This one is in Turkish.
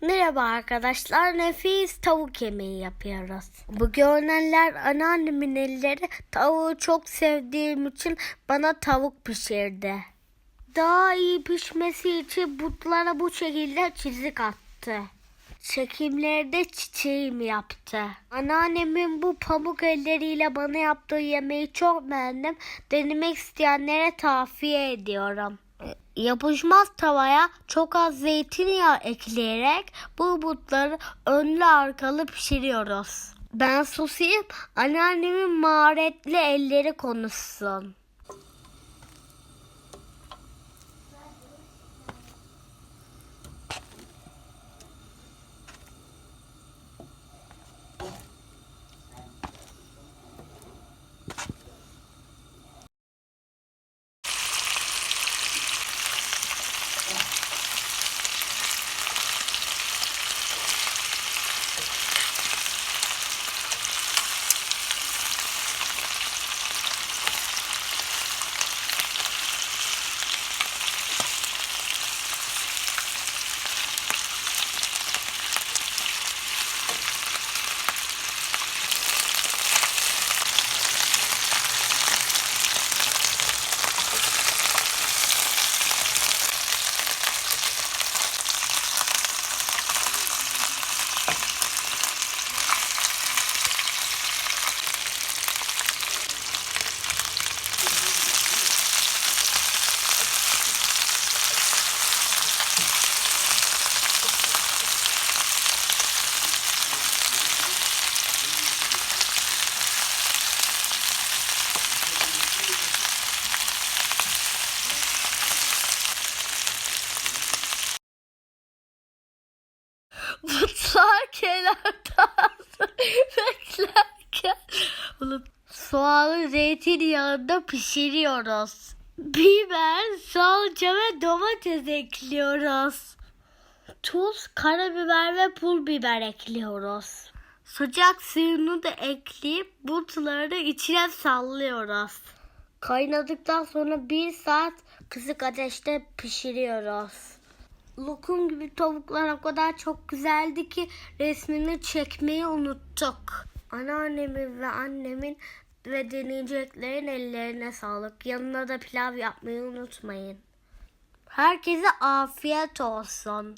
Merhaba arkadaşlar. Nefis tavuk yemeği yapıyoruz. Bu görünenler anneannemin elleri tavuğu çok sevdiğim için bana tavuk pişirdi. Daha iyi pişmesi için butlara bu şekilde çizik attı. Çekimlerde çiçeğim yaptı. Anneannemin bu pamuk elleriyle bana yaptığı yemeği çok beğendim. Denemek isteyenlere tavsiye ediyorum. Yapışmaz tavaya çok az zeytinyağı ekleyerek bu butları önlü arkalı pişiriyoruz. Ben susayım, anneannemin maharetli elleri konuşsun. Kenarda beklerken bunu soğanı zeytinyağında pişiriyoruz. Biber, salça ve domates ekliyoruz. Tuz, karabiber ve pul biber ekliyoruz. Sıcak suyunu da ekleyip butları içine sallıyoruz. Kaynadıktan sonra bir saat kısık ateşte pişiriyoruz. Lokum gibi tavuklar o kadar çok güzeldi ki resmini çekmeyi unuttuk. Anneannemin ve annemin ve deneyeceklerin ellerine sağlık. Yanına da pilav yapmayı unutmayın. Herkese afiyet olsun.